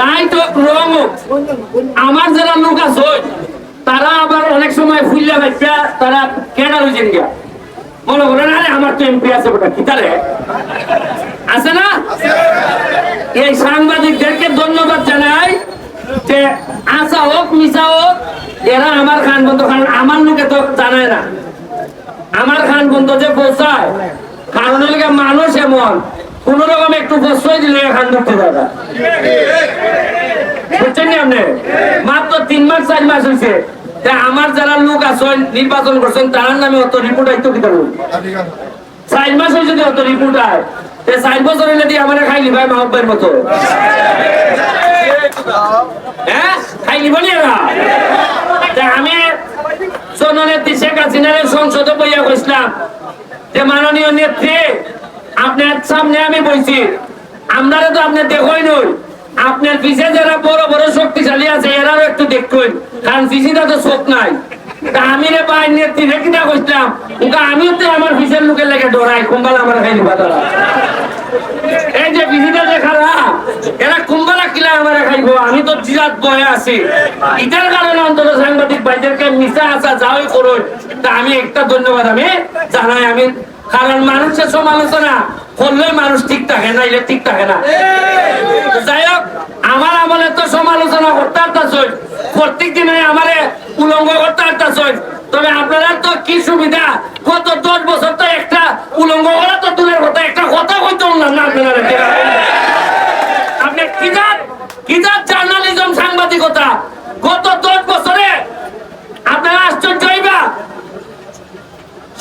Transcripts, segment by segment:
Right হোক রং আমার যারা লোক আছে, তারা আবার অনেক সময় ফুললে ভাইপা তারা কেনা হয়েছেন গিয়া। মনে করেন আরে আমার তো এমপি আছে ওটা কি তারে আছে না? এই সাংবাদিকদেরকে ধন্যবাদ জানাই যে আসা হোক, মিশা হোক, এরা আমার খান বন্ধ, কারণ আমার লোকে তো জানায় না। আমার খান বন্ধ যে পৌঁছায়, কারণ মানুষ এমন। কোন রকম একটু প্রশ্রয় দিলে খান ধরতে দাদা বুঝছেন নি আপনি? মাত্র তিন মাস, চার মাস হয়েছে। আমার যারা লোক আছেন নির্বাচন করছেন তার নামে অত রিপোর্ট আইতো কি চার মাস হয়েছে অত রিপোর্ট আয় চার বছর হইলে দিয়ে আমার খাইলি ভাই মতো। হ্যাঁ? খাইলি বলি তা আমি শেখ হাসিনার সংসদে বইয়া কইছিলাম যে মাননীয় নেত্রী আপনার সামনে আমি বইছি। আমরা তো আপনি দেখই নই। আপনার পিছে যারা বড় বড় শক্তিশালী আছে, এরাও একটু দেখুন। কারণ পিছিটা তো চোখ নাই। তা আমি রে তো আমার পিছের লোকের ডরাই, কুম্বাল আমার এই যে বিধিটা যে খারাপ এরা কুম্বালা কিলা আমার খাইবো, আমি তো জিরাত বয়ে আছি। এটার কারণে অন্তত সাংবাদিক ভাইদেরকে মিশা আসা যাওয়াই করুন। তা আমি একটা ধন্যবাদ আমি জানাই, আমি কারণ মানুষের সমালোচনা করলে মানুষ ঠিক থাকে না এটা ঠিক থাকে না। যাই হোক, আমার আমলে তো সমালোচনা করতে পারতাছই প্রত্যেক দিনে আমারে উলঙ্গ করতে পারতাছই তবে আপনারা তো কি সুবিধা? কত দশ বছর তো একটা উলঙ্গ করা তো দূরের কথা, একটা কথা কইতে না আপনারা আপনি কিজাত কিজাত জার্নালিজম সাংবাদিকতা। গত দশ বছরে আপনারা আশ্চর্য হইবা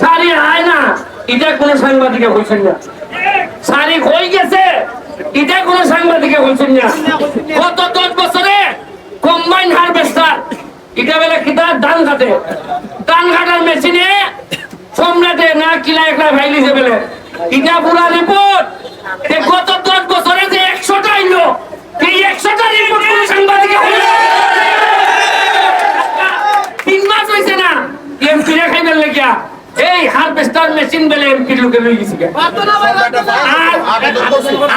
সারি আয় না এটা কোন সাংবাদিকে হয়েছেন না। সারি হয়ে গেছে, এটা কোন সাংবাদিকে হয়েছেন না। গত দশ বছরে কম্বাইন হারভেস্টার এটা বেলা কিতা ধান কাটে? ধান কাটার মেশিনে সম্রাটে না কিলা একটা ভাইলিছে বেলে। এটা পুরা রিপোর্ট গত দশ বছরে যে একশোটা আইলো এই একশোটা রিপোর্ট কোন সাংবাদিকে হইল তিন মাস হয়েছে না এমপি রে খাইবেন লেগিয়া এই হারভেস্টার মেশিন বেলে এমপি লোকে লই গেছি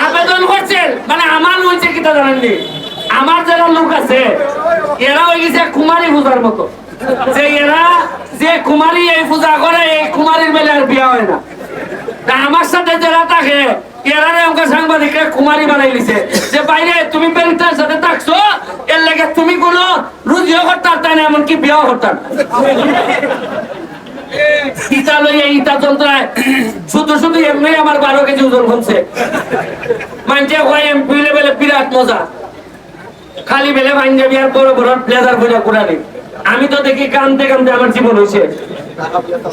আবেদন করছেন। মানে আমার হয়েছে কিটা জানেননি আমার যারা লোক আছে এরা হয়ে গেছে কুমারী পূজার মতো। যে এরা যে কুমারী এই পূজা করে এই কুমারীর বেলে আর বিয়া হয় না। তা আমার সাথে যারা থাকে এরা আমাকে সাংবাদিকরা কুমারী বানাই দিছে। যে বাইরে তুমি বেরিতার সাথে থাকছো এর লাগে তুমি কোনো রুজিও করতাম তাই না এমনকি বিয়াও করতাম লইয়া যন্ত্রায় শুধু শুধু এমনি আমার বারো কেজি ওজন কমছে। মানছে এমপি লেভেলে বিরাট মজা। খালি বেলে পাঞ্জাবি আর বড় বড় ব্লেজার বইরা কুড়ানি আমি তো দেখি কানতে কানতে আমার জীবন হয়েছে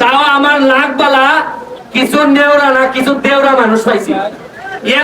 তাও আমার নাক বালা কিছু নেওরা না, কিছু দেওরা মানুষ পাইছি।